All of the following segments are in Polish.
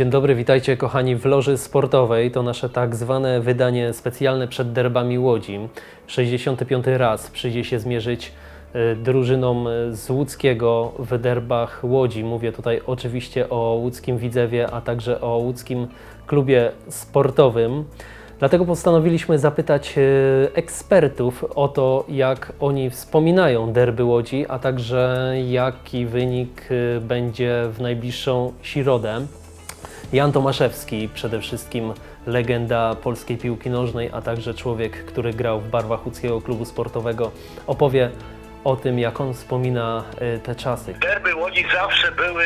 Dzień dobry, witajcie kochani w Loży Sportowej. To nasze tak zwane wydanie specjalne przed derbami Łodzi. 65 raz przyjdzie się zmierzyć y, drużynom y, z łódzkiego w derbach Łodzi. Mówię tutaj oczywiście o łódzkim Widzewie, a także o łódzkim klubie sportowym. Dlatego postanowiliśmy zapytać y, ekspertów o to, jak oni wspominają derby Łodzi, a także jaki wynik będzie w najbliższą środę. Jan Tomaszewski, przede wszystkim legenda polskiej piłki nożnej, a także człowiek, który grał w barwach łódzkiego klubu sportowego, opowie o tym, jak on wspomina y, te czasy. Derby Łodzi zawsze były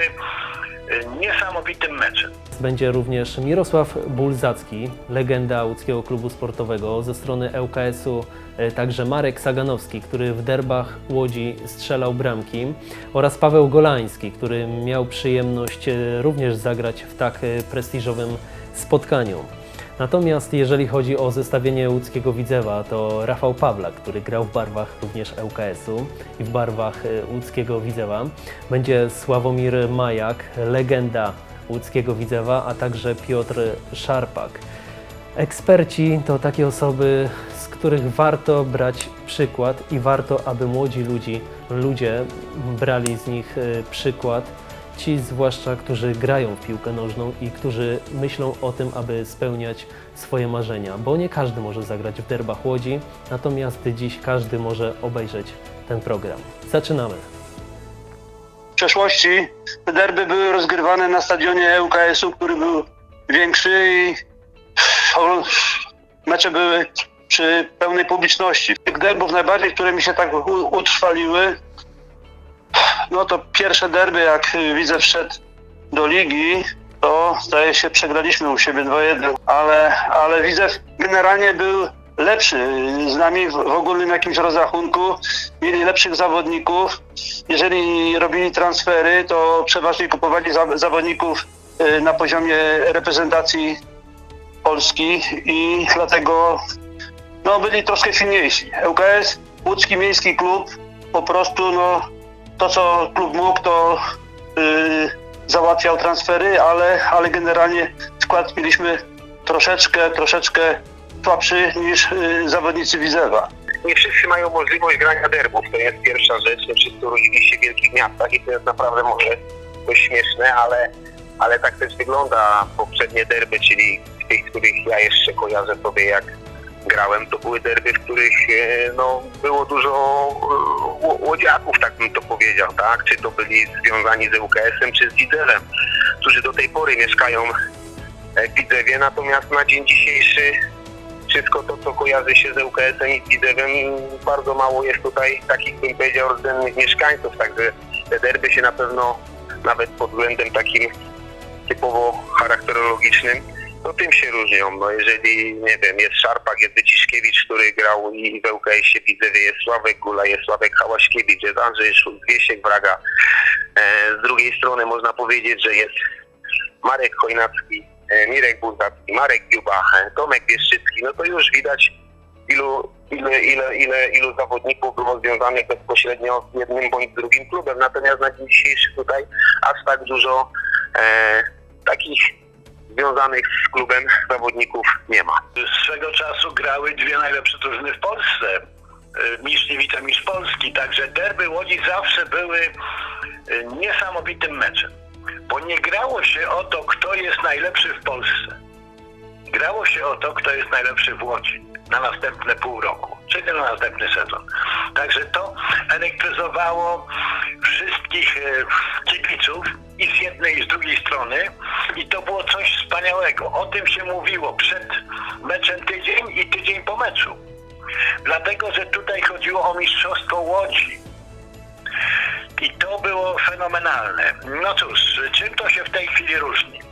niesamowitym meczem. Będzie również Mirosław Bulzacki, legenda łódzkiego klubu sportowego, ze strony ŁKS-u y, także Marek Saganowski, który w derbach Łodzi strzelał bramki oraz Paweł Golański, który miał przyjemność y, również zagrać w tak y, prestiżowym spotkaniu. Natomiast jeżeli chodzi o zestawienie łódzkiego Widzewa, to Rafał Pawlak, który grał w barwach również ŁKS-u i w barwach y, łódzkiego Widzewa. Będzie Sławomir Majak, legenda łódzkiego Widzewa, a także Piotr Szarpak. Eksperci to takie osoby, z których warto brać przykład i warto, aby młodzi ludzi, ludzie brali z nich y, przykład. Ci zwłaszcza, którzy grają w piłkę nożną i którzy myślą o tym, aby spełniać swoje marzenia, bo nie każdy może zagrać w derbach Łodzi, natomiast dziś każdy może obejrzeć ten program. Zaczynamy. W przeszłości te derby były rozgrywane na stadionie ŁKS-u, który był większy i mecze były przy pełnej publiczności. Tych derbów najbardziej, które mi się tak utrwaliły, no to pierwsze derby, jak widzę wszedł do ligi, to zdaje się przegraliśmy u siebie 2-1, ale, ale widzę generalnie był lepszy z nami w, ogólnym jakimś rozrachunku, mieli lepszych zawodników. Jeżeli robili transfery, to przeważnie kupowali za, zawodników y, na poziomie reprezentacji Polski i dlatego no, byli troszkę silniejsi. ŁKS, Łódzki Miejski Klub, po prostu no, to co klub mógł, to y, załatwiał transfery, ale, ale generalnie skład mieliśmy troszeczkę, troszeczkę słabszy niż y, zawodnicy Widzewa. Nie wszyscy mają możliwość grania derbów, to jest pierwsza rzecz. Nie wszyscy urodzili się w wielkich miastach i to jest naprawdę może dość śmieszne, ale, ale tak też wygląda poprzednie derby, czyli tych, których ja jeszcze kojarzę sobie jak grałem, to były derby, w których e, no, było dużo e, ło- łodziaków, tak bym to powiedział, tak? Czy to byli związani z ŁKS-em, czy z Widzewem, którzy do tej pory mieszkają e, w Widzewie, natomiast na dzień dzisiejszy wszystko to, co kojarzy się z ŁKS-em i z Widzewem, bardzo mało jest tutaj takich, bym powiedział, rdzennych mieszkańców, także te derby się na pewno nawet pod względem takim typowo charakterologicznym, to tym się różnią. No jeżeli, nie wiem, jest Szarpak, jest Wyciszkiewicz, który grał i w ŁKS-ie jest Sławek Gula, jest Sławek Hałaśkiewicz, jest Andrzej Szul, Wiesiek Braga. E, z drugiej strony można powiedzieć, że jest Marek Chojnacki, e, Mirek Bulzacki, Marek Dziuba, e, Tomek Bieszczycki, no to już widać ilu, ile, ile, ile, ilu zawodników było związanych bezpośrednio z jednym bądź drugim klubem. Natomiast na dzień dzisiejszy tutaj aż tak dużo e, takich związanych z klubem zawodników nie ma. Swego czasu grały dwie najlepsze drużyny w Polsce. Y, Mistrz i wicemistrz Polski, także derby Łodzi zawsze były y, niesamowitym meczem. Bo nie grało się o to, kto jest najlepszy w Polsce. Grało się o to, kto jest najlepszy w Łodzi na następne pół roku, czyli na następny sezon. Także to elektryzowało wszystkich e, kibiców i z jednej i z drugiej strony i to było coś wspaniałego. O tym się mówiło przed meczem tydzień i tydzień po meczu. Dlatego, że tutaj chodziło o mistrzostwo Łodzi. I to było fenomenalne. No cóż, czym to się w tej chwili różni?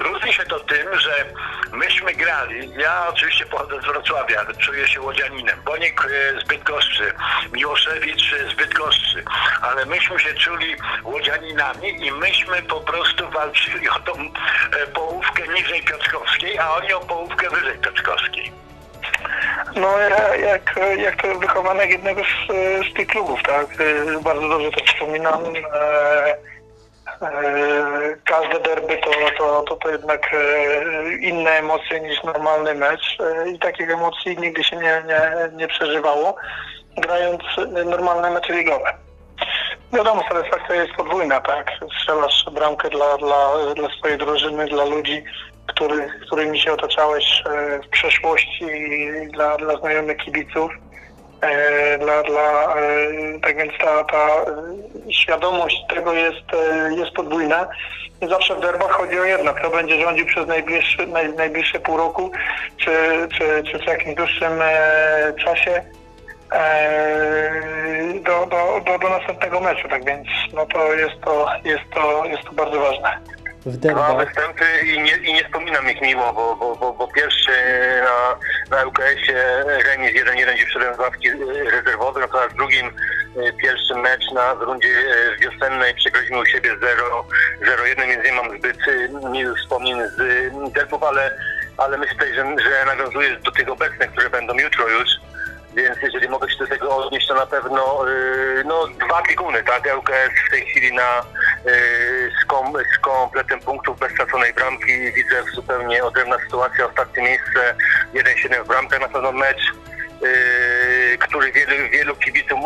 Różni się to tym, że myśmy grali, ja oczywiście pochodzę z Wrocławia, ale czuję się łodzianinem, Boniek e, z Bydgoszczy, Miłoszewicz z Bydgoszczy, ale myśmy się czuli łodzianinami i myśmy po prostu walczyli o tą e, połówkę niżej Piotrkowskiej, a oni o połówkę wyżej Piotrkowskiej. No ja, jak, jak to wychowanek jednego z, z tych klubów, tak? Bardzo dobrze to wspominam. E, E, każde derby to, to, to, to jednak e, inne emocje niż normalny mecz e, i takich emocji nigdy się nie, nie, nie przeżywało, grając e, normalne mecze ligowe. Wiadomo, satysfakcja jest podwójna, tak? Strzelasz bramkę dla, dla, dla swojej drużyny, dla ludzi, który, którymi się otaczałeś e, w przeszłości i dla, dla znajomych kibiców. E, dla, dla, e, tak więc ta, ta e, świadomość tego jest, jest podwójna. Zawsze w derbach chodzi o jedno, kto będzie rządził przez najbliższy, naj, najbliższe pół roku, czy, czy, czy w jakimś dłuższym czasie do, do, do, do następnego meczu. Tak więc no to jest to, jest to, jest to bardzo ważne. W Dwa derbach występy i nie, i nie wspominam ich miło, bo, bo, bo, bo pierwszy na, na LKS-ie remis 1-1, gdzie wszedłem z ławki e, rezerwowej, natomiast w drugim e, pierwszy mecz na w rundzie e, wiosennej przegraliśmy u siebie 0-1, więc nie mam zbyt miłych wspomnień z derbów, ale, ale myślę, że, że nawiązujesz do tych obecnych, które będą jutro już. Więc jeżeli mogę się do tego odnieść, to na pewno no, dwa bieguny, tak? LKS w tej chwili na, z, kom, z kompletem punktów bez straconej bramki. Widzę zupełnie odrębna sytuacja, ostatnie miejsce, 1-7 w bramkach, na pewno mecz, yy, który wielu, wielu kibicom,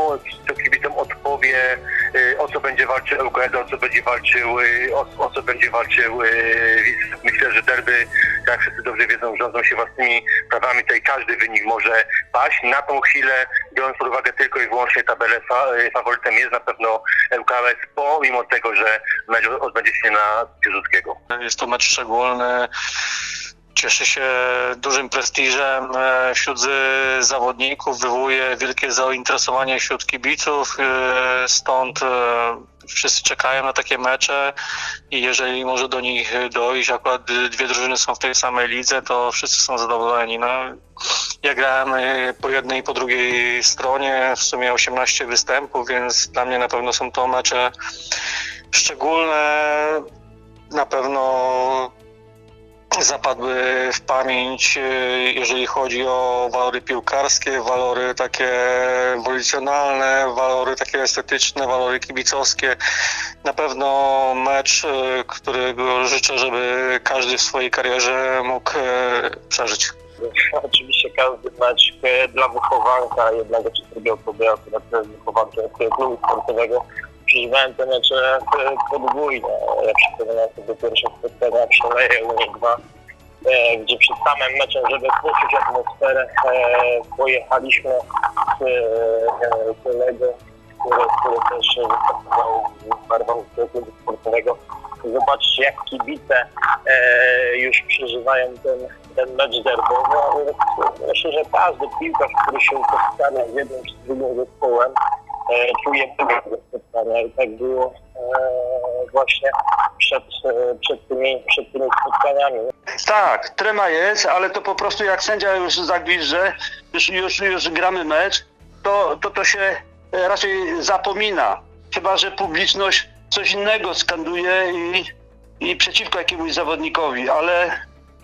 kibicom odpowie, yy, o co będzie walczył LKS, o co będzie walczył, yy, o, o co będzie walczył Widzew. Myślę, że derby, jak wszyscy dobrze wiedzą, rządzą się własnymi prawami, tutaj każdy wynik może paść. Na tą chwilę, biorąc pod uwagę tylko i wyłącznie tabelę, fa, faworytem jest na pewno LKS, pomimo tego, że mecz odbędzie się na Piłsudskiego. Jest to mecz szczególny. Cieszy się dużym prestiżem e, wśród e, zawodników, wywołuje wielkie zainteresowanie wśród kibiców, e, stąd wszyscy czekają na takie mecze i jeżeli może do nich dojść, akurat dwie drużyny są w tej samej lidze, to wszyscy są zadowoleni. No, ja grałem po jednej i po drugiej stronie, w sumie 18 występów, więc dla mnie na pewno są to mecze szczególne. Na pewno zapadły w pamięć, e, jeżeli chodzi o walory piłkarskie, walory takie wolicjonalne, walory takie estetyczne, walory kibicowskie. Na pewno mecz, e, którego życzę, żeby każdy w swojej karierze mógł e, przeżyć. Oczywiście każdy mecz dla wychowanka jednego czy drugiego klubu, akurat wychowankiem klubu sportowego. Przeżywałem te mecze e, podwójnie. Ja przypominam sobie pierwsze spotkania przy Leje Unii 2, e, gdzie przed samym meczem, żeby poczuć atmosferę, e, pojechaliśmy z e, kolegą, który, który też występował barwach tego klubu sportowego. Zobaczcie, jak kibice e, już przeżywają ten, ten mecz derbowy. Myślę, że każdy piłkarz, który się spotkania z jednym czy z drugim zespołem, czuje tego spotkania. I tak było e, właśnie przed, e, przed, tymi, przed tymi spotkaniami. Tak, trema jest, ale to po prostu jak sędzia już zagwizdże, już, już, już gramy mecz, to, to to się e, raczej zapomina. Chyba, że publiczność coś innego skanduje i, i przeciwko jakiemuś zawodnikowi, ale,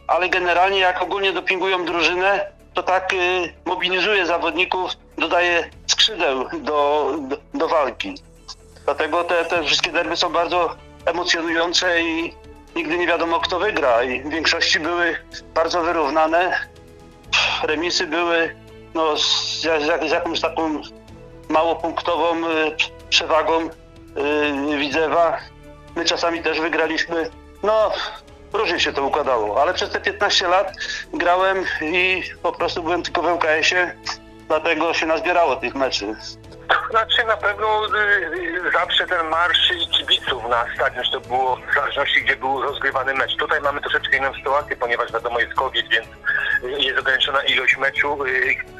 ale generalnie jak ogólnie dopingują drużynę, to tak y, mobilizuje zawodników, dodaje skrzydeł do, do, do walki. Dlatego te, te wszystkie derby są bardzo emocjonujące i nigdy nie wiadomo kto wygra i w większości były bardzo wyrównane. Remisy były no, z, z, z jakąś taką małopunktową y, przewagą y, Widzewa. My czasami też wygraliśmy. No, różnie się to układało, ale przez te 15 lat grałem i po prostu byłem tylko w ŁKS-ie, dlatego się nazbierało tych meczy. Znaczy na pewno y, y, zawsze ten marsz kibiców na stadion, to było w zależności gdzie był rozgrywany mecz. Tutaj mamy troszeczkę inną sytuację, ponieważ wiadomo jest COVID, więc y, jest ograniczona ilość meczu,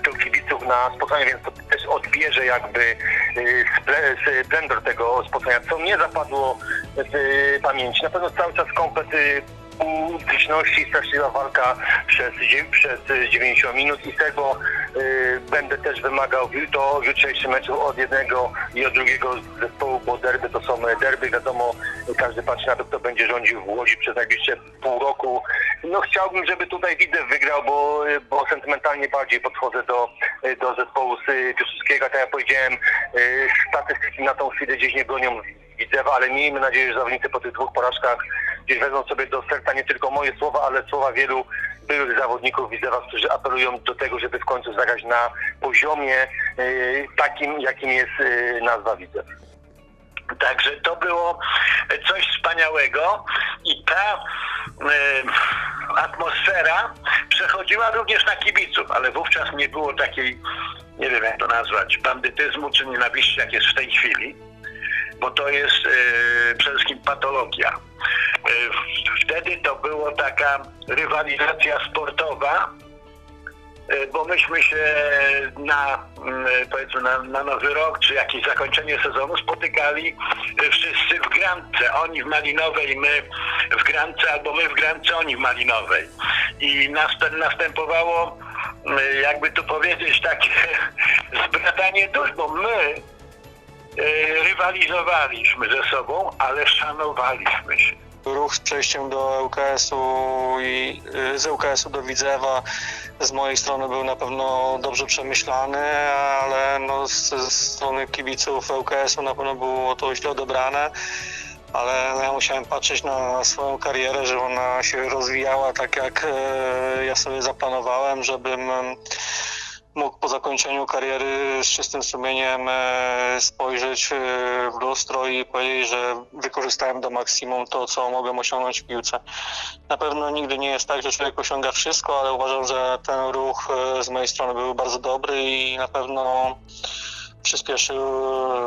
to kibiców na spotkaniu, więc to też odbierze jakby sple- splendor tego spotkania, co mnie zapadło w pamięci. Na pewno cały czas komplet publiczności, straszliwa walka przez, przez y, 90 minut i tego będę też wymagał do jutrzejszych meczu od jednego i od drugiego zespołu, bo derby to są derby, wiadomo, każdy patrzy na to, kto będzie rządził w Łodzi przez najbliższe pół roku. No chciałbym, żeby tutaj Widzew wygrał, bo, bo sentymentalnie bardziej podchodzę do, do zespołu z y, Piłsudskiego, tak jak powiedziałem, y, statystyki na tą chwilę gdzieś nie gonią Widzewa, ale miejmy nadzieję, że zawodnicy po tych dwóch porażkach gdzieś wezmą sobie do serca nie tylko moje słowa, ale słowa wielu byłych zawodników Widzewa, którzy apelują do tego, żeby w końcu zagrać na poziomie y, takim, jakim jest y, nazwa Widzew. Także to było coś wspaniałego i ta e, atmosfera przechodziła również na kibiców, ale wówczas nie było takiej, nie wiem jak to nazwać, bandytyzmu czy nienawiści, jak jest w tej chwili, bo to jest e, przede wszystkim patologia. W- wtedy to była taka rywalizacja sportowa, E, bo myśmy się na mm, powiedzmy na, na nowy rok, czy jakieś zakończenie sezonu spotykali wszyscy w Grance. Oni w Malinowej, my w Grance, albo my w Grance, oni w Malinowej. I następ, następowało, jakby tu powiedzieć, takie zbratanie dusz, bo my rywalizowaliśmy ze sobą, ale szanowaliśmy się. Ruch z przejściem do ŁKS-u i y, z ŁKS-u do Widzewa z mojej strony był na pewno dobrze przemyślany, ale no z, ze strony kibiców ŁKS-u na pewno było to źle odebrane. Ale no ja musiałem patrzeć na swoją karierę, że ona się rozwijała tak, jak e, ja sobie zaplanowałem, żebym mógł po zakończeniu kariery z czystym sumieniem e, spojrzeć e, w lustro i powiedzieć, że wykorzystałem do maksimum to, co mogłem osiągnąć w piłce. Na pewno nigdy nie jest tak, że człowiek osiąga wszystko, ale uważam, że ten ruch e, z mojej strony był bardzo dobry i na pewno przyspieszył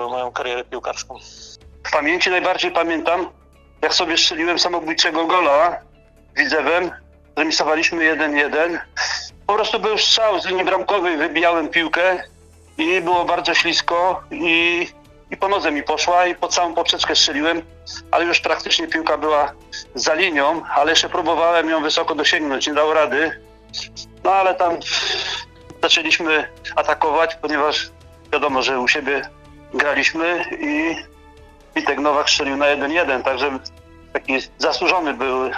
moją karierę piłkarską. W pamięci najbardziej pamiętam, jak sobie strzeliłem samobójczego gola widzewem, remisowaliśmy 1-1 po prostu był strzał z linii bramkowej, wybijałem piłkę i było bardzo ślisko i, i po nodze mi poszła i po całą poprzeczkę strzeliłem, ale już praktycznie piłka była za linią, ale jeszcze próbowałem ją wysoko dosięgnąć, nie dało rady. No ale tam zaczęliśmy atakować, ponieważ wiadomo, że u siebie graliśmy i Witek Nowak strzelił na 1-1, także taki zasłużony był y,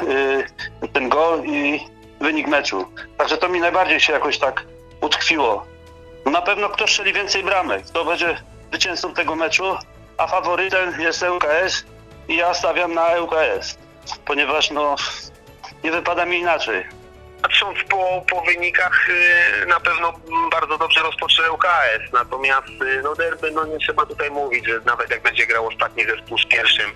ten gol i wynik meczu. Także to mi najbardziej się jakoś tak utkwiło. No na pewno kto strzeli więcej bramek, kto będzie zwycięzcą tego meczu, a faworytem jest ŁKS i ja stawiam na ŁKS, ponieważ no nie wypada mi inaczej. Patrząc po, po wynikach, y, na pewno bardzo dobrze rozpoczął KS, natomiast y, no derby, no nie trzeba tutaj mówić, że nawet jak będzie grał ostatni zespół z pierwszym,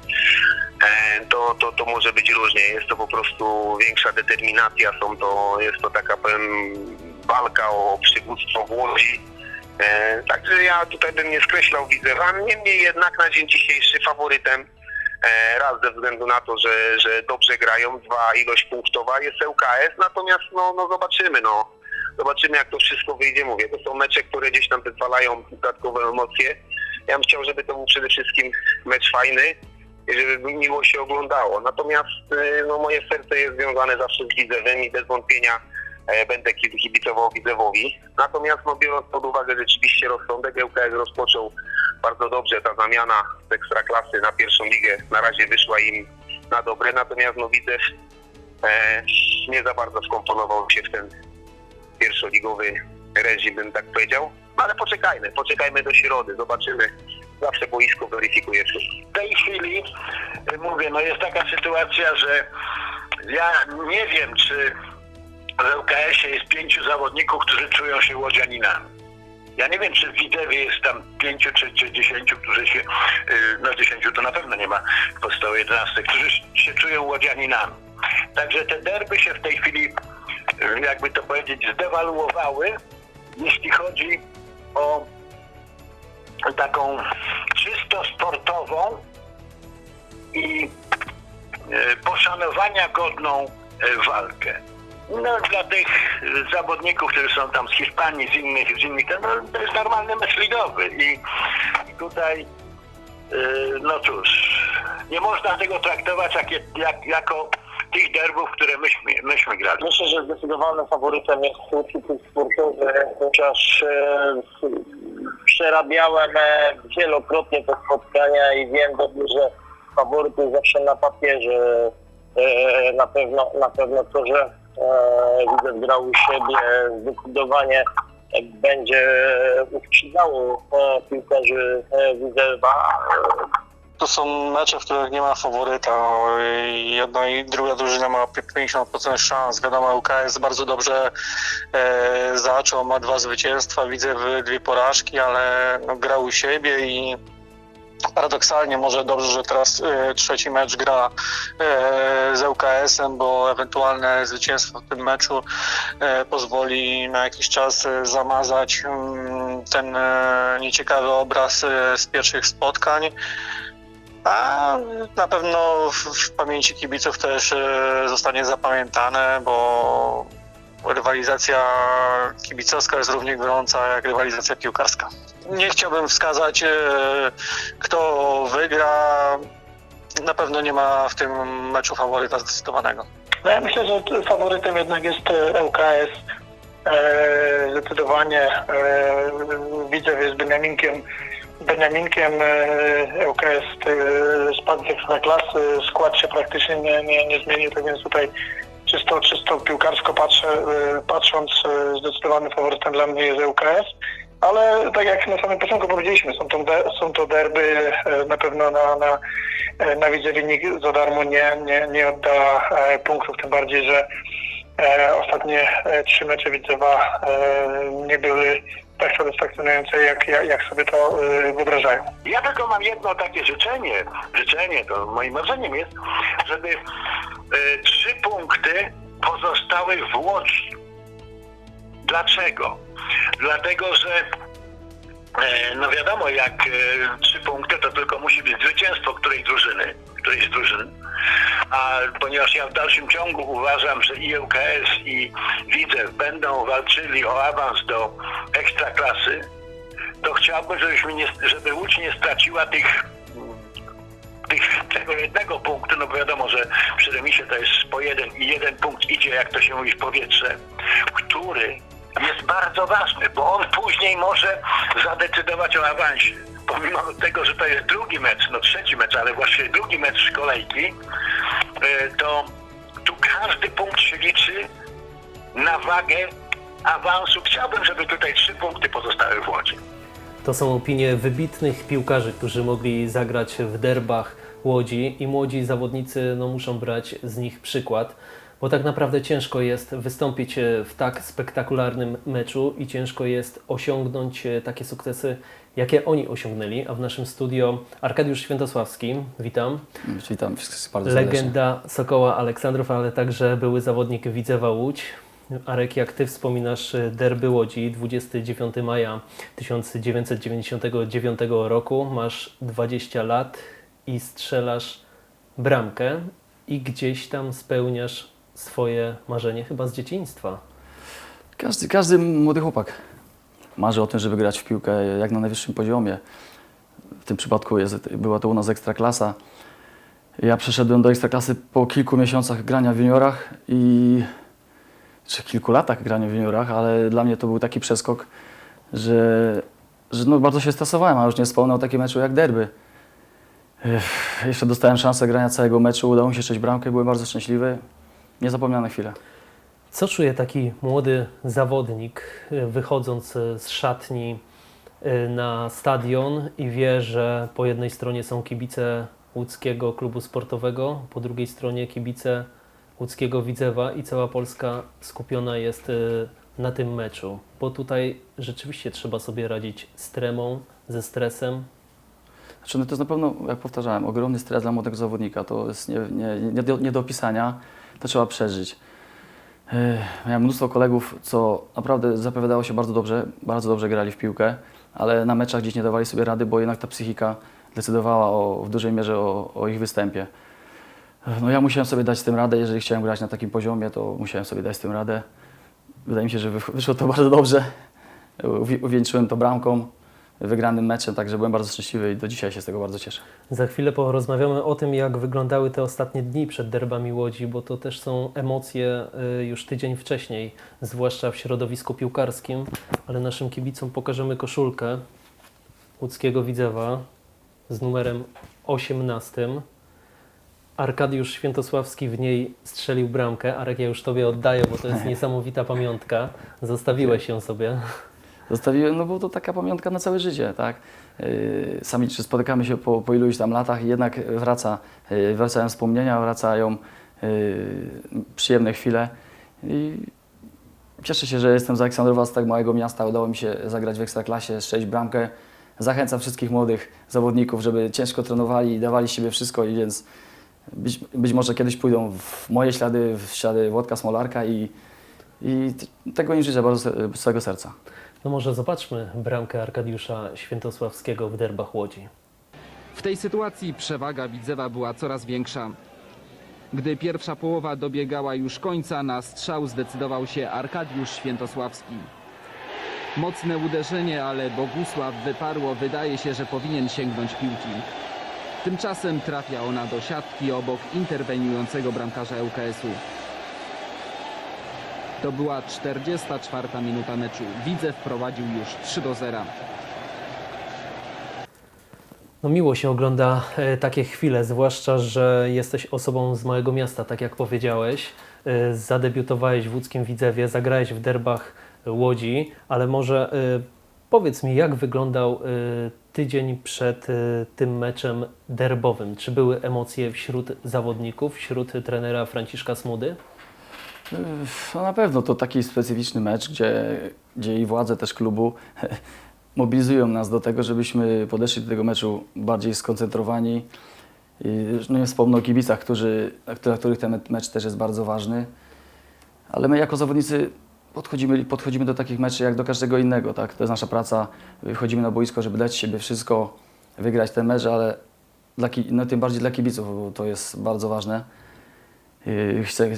e, to, to, to może być różnie. Jest to po prostu większa determinacja, są to, jest to taka powiem, walka o przywództwo w Łodzi. E, Także ja tutaj bym nie skreślał Widzewa, niemniej jednak na dzień dzisiejszy faworytem Raz ze względu na to, że, że dobrze grają, dwa ilość punktowa jest ŁKS, natomiast no, no zobaczymy, no. Zobaczymy jak to wszystko wyjdzie, mówię. To są mecze, które gdzieś tam wyzwalają dodatkowe emocje. Ja bym chciał, żeby to był przede wszystkim mecz fajny i żeby miło się oglądało. Natomiast y, no, moje serce jest związane zawsze z Widzewem i bez wątpienia e, będę kib- kibicował Widzewowi. Natomiast no, biorąc pod uwagę rzeczywiście rozsądek, ŁKS rozpoczął bardzo dobrze ta zamiana z ekstraklasy na pierwszą ligę na razie wyszła im na dobre, natomiast no widzę, e, nie za bardzo skomponował się w ten pierwszoligowy reżim, bym tak powiedział. No, ale poczekajmy, poczekajmy do środy, zobaczymy. Zawsze boisko weryfikuje wszystko. w tej chwili y, mówię, no jest taka sytuacja, że ja nie wiem, czy w ŁKS-ie jest pięciu zawodników, którzy czują się łodzianinami. Ja nie wiem, czy w Widzewie jest tam pięciu czy, czy dziesięciu, którzy się, y, no dziesięciu to na pewno nie ma po 11, którzy się czują łodzianinami. Także te derby się w tej chwili, y, jakby to powiedzieć, zdewaluowały, jeśli chodzi o taką czysto sportową i e, poszanowania godną walkę. No dla tych e, zawodników, którzy są tam z Hiszpanii, z innych, z innych, no, to jest normalny mecz ligowy i, tutaj e, no cóż, nie można tego traktować jak, jak, jako tych derbów, które myśmy, myśmy grali. Myślę, że zdecydowanym faworytem jest klub sportowy, chociaż e, przerabiałem e, wielokrotnie te spotkania i wiem dobrze, że faworyt jest zawsze na papierze. E, na pewno, na pewno to, że e, Widzew grał u siebie zdecydowanie e, będzie uskrzydlało e, piłkarzy e, Widzewa. E, to są mecze, w których nie ma faworyta. I Jedna i druga drużyna ma 50% szans. Wiadomo, UKS bardzo dobrze e, zaczął, ma dwa zwycięstwa, widzę dwie porażki, ale no, grał u siebie i paradoksalnie może dobrze, że teraz e, trzeci mecz gra e, z UKS-em, bo ewentualne zwycięstwo w tym meczu e, pozwoli na jakiś czas e, zamazać mm, ten e, nieciekawy obraz e, z pierwszych spotkań. A na pewno w, w pamięci kibiców też e, zostanie zapamiętane, bo rywalizacja kibicowska jest równie gorąca jak rywalizacja piłkarska. Nie chciałbym wskazać, e, kto wygra. Na pewno nie ma w tym meczu faworyta zdecydowanego. No ja myślę, że faworytem jednak jest e, ŁKS. E, zdecydowanie widzę jest Beniaminkiem. Beniaminkiem ŁKS spadł z ekstraklasy, skład się praktycznie nie, nie, nie zmienił, tak więc tutaj czysto, czysto piłkarsko patrzę, patrząc zdecydowanym faworytem dla mnie jest ŁKS. Ale tak jak na samym początku powiedzieliśmy, są to, są to derby, e, na pewno na, na, e, na Widzewie nikt za darmo nie, nie, nie odda e, punktów, tym bardziej, że ostatnie trzy mecze Widzewa nie były tak satysfakcjonujące, jak, jak, jak sobie to wyobrażają. Ja tylko mam jedno takie życzenie, życzenie, to moim marzeniem jest, żeby trzy punkty pozostały w Łodzi. Dlaczego? Dlatego, że e, no wiadomo, jak e, trzy punkty, to tylko musi być zwycięstwo której drużyny, którejś drużyn. A ponieważ ja w dalszym ciągu uważam, że i ŁKS i Widzew będą walczyli o awans do ekstraklasy, to chciałbym, żebyśmy nie, żeby Łódź nie straciła tych, tych, tego jednego punktu, no bo wiadomo, że przy remisie to jest po jeden i jeden punkt idzie, jak to się mówi, w powietrze, który jest bardzo ważny, bo on później może zadecydować o awansie. Pomimo tego, że to jest drugi mecz, no trzeci mecz, ale właściwie drugi mecz kolejki, e, to tu każdy punkt się liczy na wagę awansu. Chciałbym, żeby tutaj trzy punkty pozostały w Łodzi. To są opinie wybitnych piłkarzy, którzy mogli zagrać w derbach Łodzi i młodzi zawodnicy no, muszą brać z nich przykład, bo tak naprawdę ciężko jest wystąpić e, w tak spektakularnym meczu i ciężko jest osiągnąć e, takie sukcesy, jakie oni osiągnęli. A w naszym studio Arkadiusz Świętosławski, witam, Witam wszystkich bardzo serdecznie. legenda Sokoła Aleksandrów, ale także były zawodnik Widzewa Łódź. Arek, jak Ty wspominasz e, derby Łodzi, 29 maja 1999 roku, masz 20 lat i strzelasz bramkę i gdzieś tam spełniasz swoje marzenie chyba z dzieciństwa. Każdy, każdy młody chłopak marzy o tym, żeby grać w piłkę jak na najwyższym poziomie. W tym przypadku jest, była to u nas ekstraklasa. Ja przeszedłem do ekstraklasy po kilku miesiącach grania w juniorach i czy kilku latach grania w juniorach, ale dla mnie to był taki przeskok, że, że no bardzo się stresowałem, a już nie wspomnę o takim meczu jak derby. Jeszcze dostałem szansę grania całego meczu, udało mi się strzelić bramkę, byłem bardzo szczęśliwy. Niezapomniane chwile. Co czuje taki młody zawodnik, y, wychodząc y, z szatni y, na stadion i wie, że po jednej stronie są kibice łódzkiego klubu sportowego, po drugiej stronie kibice łódzkiego Widzewa i cała Polska skupiona jest na tym meczu? Bo tutaj rzeczywiście trzeba sobie radzić z tremą, ze stresem. Znaczy, no to jest na pewno, jak powtarzałem, ogromny stres dla młodego zawodnika. To jest nie, nie, nie, do, nie do opisania, to trzeba przeżyć. Miałem mnóstwo kolegów, co naprawdę zapowiadało się bardzo dobrze, bardzo dobrze grali w piłkę, ale na meczach gdzieś nie dawali sobie rady, bo jednak ta psychika decydowała o, w dużej mierze o, o ich występie. No ja musiałem sobie dać z tym radę, jeżeli chciałem grać na takim poziomie, to musiałem sobie dać z tym radę. Wydaje mi się, że wy- wyszło to bardzo dobrze. Uwi- Uwieńczyłem to bramką, wygranym meczem, także byłem bardzo szczęśliwy i do dzisiaj się z tego bardzo cieszę. Za chwilę porozmawiamy o tym, jak wyglądały te ostatnie dni przed derbami Łodzi, bo to też są emocje y, już tydzień wcześniej, zwłaszcza w środowisku piłkarskim, ale naszym kibicom pokażemy koszulkę łódzkiego Widzewa z numerem 18. Arkadiusz Świętosławski w niej strzelił bramkę. Arek, ja już Tobie oddaję, bo to jest niesamowita pamiątka. Zostawiłeś ją sobie. Zostawiłem, no bo to taka pamiątka na całe życie, tak? Yy, Sami czy spotykamy się po, po iluś tam latach i jednak wraca, yy, wracają wspomnienia, wracają yy, przyjemne chwile i cieszę się, że jestem z Aleksandrowa, z tak małego miasta, udało mi się zagrać w Ekstraklasie, strzelić bramkę. Zachęcam wszystkich młodych zawodników, żeby ciężko trenowali i dawali siebie wszystko i więc być, być może kiedyś pójdą w moje ślady, w ślady Włodka Smolarka i, i tego im życzę bardzo z całego serca. No może zobaczmy bramkę Arkadiusza Świętosławskiego w derbach Łodzi. W tej sytuacji przewaga Widzewa była coraz większa. Gdy pierwsza połowa dobiegała już końca, na strzał zdecydował się Arkadiusz Świętosławski. Mocne uderzenie, ale Bogusław wyparło. Wydaje się, że powinien sięgnąć piłki. Tymczasem trafia ona do siatki obok interweniującego bramkarza ŁKS-u. To była 44 minuta meczu. Widzew prowadził już 3 do 0. No miło się ogląda e, takie chwile, zwłaszcza, że jesteś osobą z małego miasta, tak jak powiedziałeś. E, zadebiutowałeś w łódzkim Widzewie, zagrałeś w derbach Łodzi, ale może e, powiedz mi, jak wyglądał tydzień przed tym meczem derbowym? Czy były emocje wśród zawodników, wśród trenera Franciszka Smudy? No na pewno to taki specyficzny mecz, gdzie, gdzie i władze też klubu mobilizują nas do tego, żebyśmy podeszli do tego meczu bardziej skoncentrowani. I, no nie wspomnę o kibicach, którzy, dla których ten mecz też jest bardzo ważny. Ale my jako zawodnicy podchodzimy, podchodzimy do takich meczów jak do każdego innego. Tak? To jest nasza praca. Wychodzimy na boisko, żeby dać siebie wszystko, wygrać ten mecz, ale dla, no, tym bardziej dla kibiców, bo to jest bardzo ważne.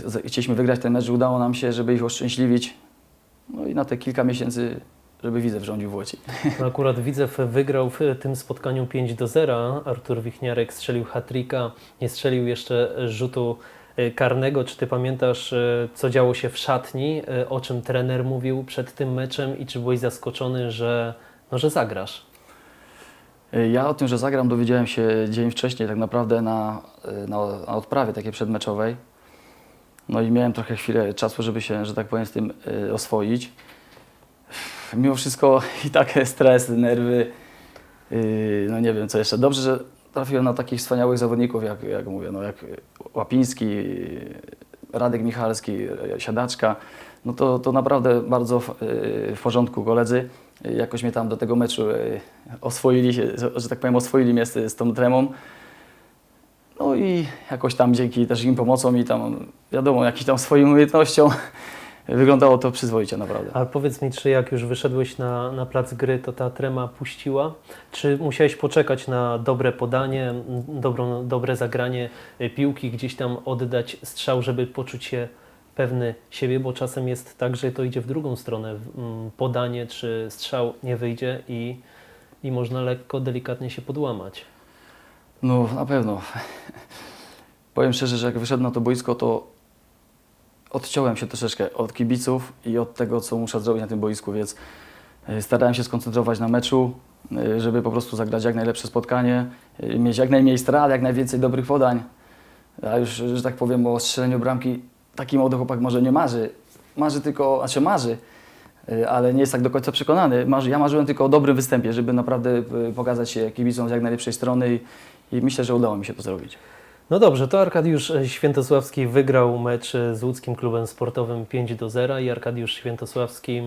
Z- chcieliśmy wygrać ten mecz, udało nam się, żeby ich oszczęśliwić. No i na te kilka miesięcy, żeby widzę rządził w Łodzi. No akurat Widzew wygrał w tym spotkaniu 5 do 0. Artur Wichniarek strzelił hat-tricka, nie strzelił jeszcze rzutu e, karnego. Czy ty pamiętasz, e, co działo się w szatni, o czym trener mówił przed tym meczem i czy byłeś zaskoczony, że, no, że zagrasz? Ja o tym, że zagram, dowiedziałem się dzień wcześniej, tak naprawdę na, na, na odprawie takiej przedmeczowej. No i miałem trochę chwilę czasu, żeby się, że tak powiem, z tym yy, oswoić. Mimo wszystko i tak stres, nerwy, yy, no nie wiem co jeszcze. Dobrze, że trafiłem na takich wspaniałych zawodników, jak, jak mówię, no jak Łapiński, Radek Michalski, Siadaczka. No to, to naprawdę bardzo w, w porządku koledzy. Jakoś mnie tam do tego meczu oswoili się, że tak powiem, oswoili mnie z, z tą tremą. No i jakoś tam dzięki też im pomocom i tam, wiadomo, jakimś tam swoim umiejętnościom wyglądało to przyzwoicie naprawdę. Ale powiedz mi, czy jak już wyszedłeś na, na plac gry, to ta trema puściła? Czy musiałeś poczekać na dobre podanie, dobrą, dobre zagranie y, piłki, gdzieś tam oddać strzał, żeby poczuć się pewny siebie? Bo czasem jest tak, że to idzie w drugą stronę. w- m, Podanie czy strzał nie wyjdzie i, i można lekko, delikatnie się podłamać. No na pewno. Powiem szczerze, że jak wyszedłem na to boisko, to odciąłem się troszeczkę od kibiców i od tego, co muszę zrobić na tym boisku, więc y, starałem się skoncentrować na meczu, y, żeby po prostu zagrać jak najlepsze spotkanie, y, mieć jak najmniej strat, jak najwięcej dobrych podań. A już, że tak powiem, o strzeleniu bramki taki młody chłopak może nie marzy. Marzy tylko, znaczy marzy, ale nie jest tak do końca przekonany. Marzy, ja marzyłem tylko o dobrym występie, żeby naprawdę pokazać się kibicom z jak najlepszej strony i myślę, że udało mi się to zrobić. No dobrze, to Arkadiusz Świętosławski wygrał mecz z łódzkim klubem sportowym 5 do 0 i Arkadiusz Świętosławski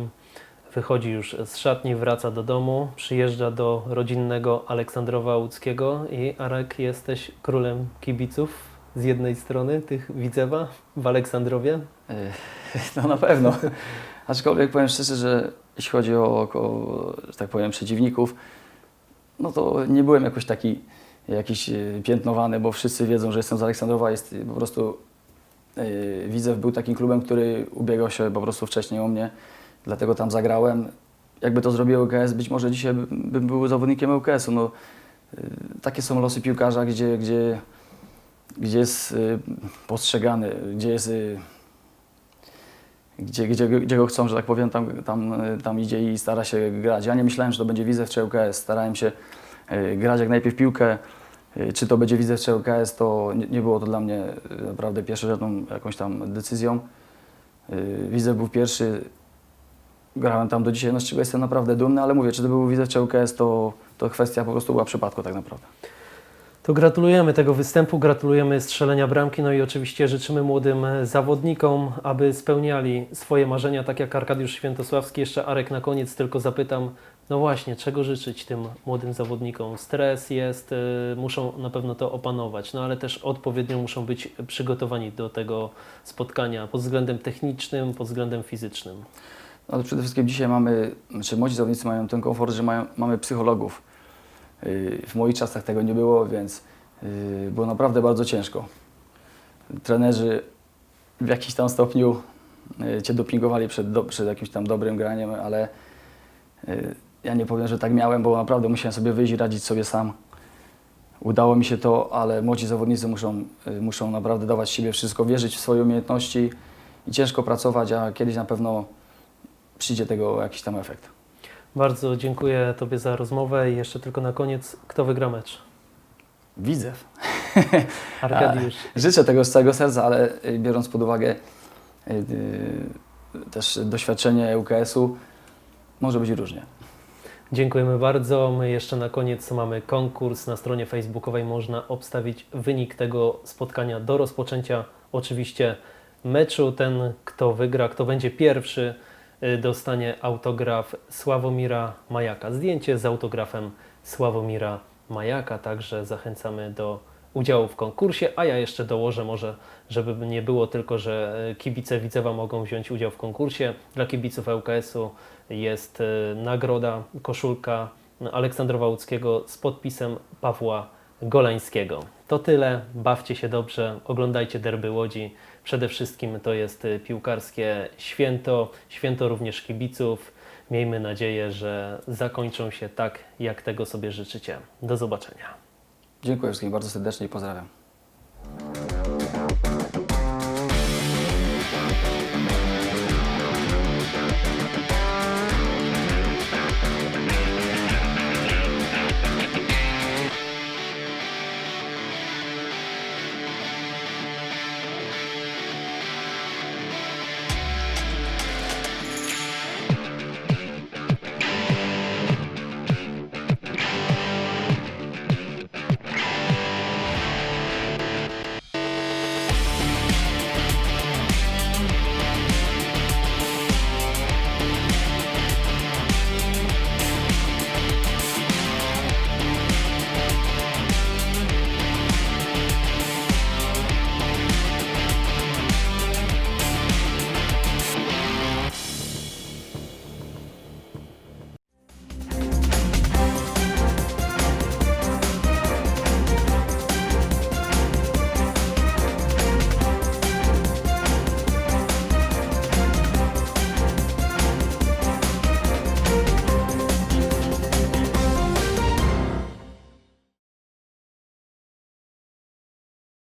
wychodzi już z szatni, wraca do domu, przyjeżdża do rodzinnego Aleksandrowa Łódzkiego i Arek, jesteś królem kibiców z jednej strony, tych Widzewa w Aleksandrowie. Y, No na pewno. Aczkolwiek powiem szczerze, że jeśli chodzi o, o tak powiem, przeciwników, no to nie byłem jakoś taki jakiś y, piętnowany, bo wszyscy wiedzą, że jestem z Aleksandrowa. Jest y, po prostu yy, Widzew był takim klubem, który ubiegał się po prostu wcześniej o mnie, dlatego tam zagrałem. Jakby to zrobił ŁKS, być może dzisiaj bym, był zawodnikiem ŁKS-u. No, y, takie są losy piłkarza, gdzie, gdzie, gdzie jest y, postrzegany, gdzie jest y, gdzie, gdzie, gdzie go chcą, że tak powiem, tam, tam, tam idzie i stara się grać. Ja nie myślałem, że to będzie Widzew czy ŁKS. Starałem się grać jak najpierw piłkę. E, Czy to będzie Widzew czy ŁKS, to nie, było to dla mnie e, naprawdę pierwszorzędną jakąś tam decyzją. E, Widzew był pierwszy. grałem tam do dzisiaj, no z czego jestem naprawdę dumny, ale mówię, czy to był Widzew czy ŁKS, to, to kwestia po prostu była przypadku tak naprawdę. To gratulujemy tego występu, gratulujemy strzelenia bramki, no i oczywiście życzymy młodym zawodnikom, aby spełniali swoje marzenia, tak jak Arkadiusz Świętosławski. Jeszcze Arek na koniec tylko zapytam, no właśnie, czego życzyć tym młodym zawodnikom? Stres jest, y, muszą na pewno to opanować, no ale też odpowiednio muszą być przygotowani do tego spotkania pod względem technicznym, pod względem fizycznym. Ale przede wszystkim dzisiaj mamy, znaczy młodzi zawodnicy mają ten komfort, że mają, mamy psychologów. Yy, W moich czasach tego nie było, więc yy, było naprawdę bardzo ciężko. Trenerzy w jakimś tam stopniu Cię dopingowali przed, przed jakimś tam dobrym graniem, ale ja nie powiem, że tak miałem, bo naprawdę musiałem sobie wyjść i radzić sobie sam. Udało mi się to, ale młodzi zawodnicy muszą, yy, muszą naprawdę dawać siebie wszystko, wierzyć w swoje umiejętności i ciężko pracować, a kiedyś na pewno przyjdzie tego jakiś tam efekt. Bardzo dziękuję Tobie za rozmowę i jeszcze tylko na koniec, kto wygra mecz? Widzew. Arkadiusz. Życzę tego z całego serca, ale y, biorąc pod uwagę y, y, też doświadczenie ŁKS-u, może być różnie. Dziękujemy bardzo. My jeszcze na koniec mamy konkurs. Na stronie facebookowej można obstawić wynik tego spotkania do rozpoczęcia oczywiście meczu. Ten, kto wygra, kto będzie pierwszy, y, dostanie autograf Sławomira Majaka. Zdjęcie z autografem Sławomira Majaka, także zachęcamy do udziału w konkursie, a ja jeszcze dołożę może, żeby nie było tylko, że kibice Widzewa mogą wziąć udział w konkursie. Dla kibiców ŁKS-u jest y, nagroda, koszulka Aleksandra Łódzkiego z podpisem Pawła Golańskiego. To tyle, bawcie się dobrze, oglądajcie derby Łodzi. Przede wszystkim to jest y, piłkarskie święto, święto również kibiców. Miejmy nadzieję, że zakończą się tak, jak tego sobie życzycie. Do zobaczenia. Dziękuję wszystkim bardzo serdecznie i pozdrawiam.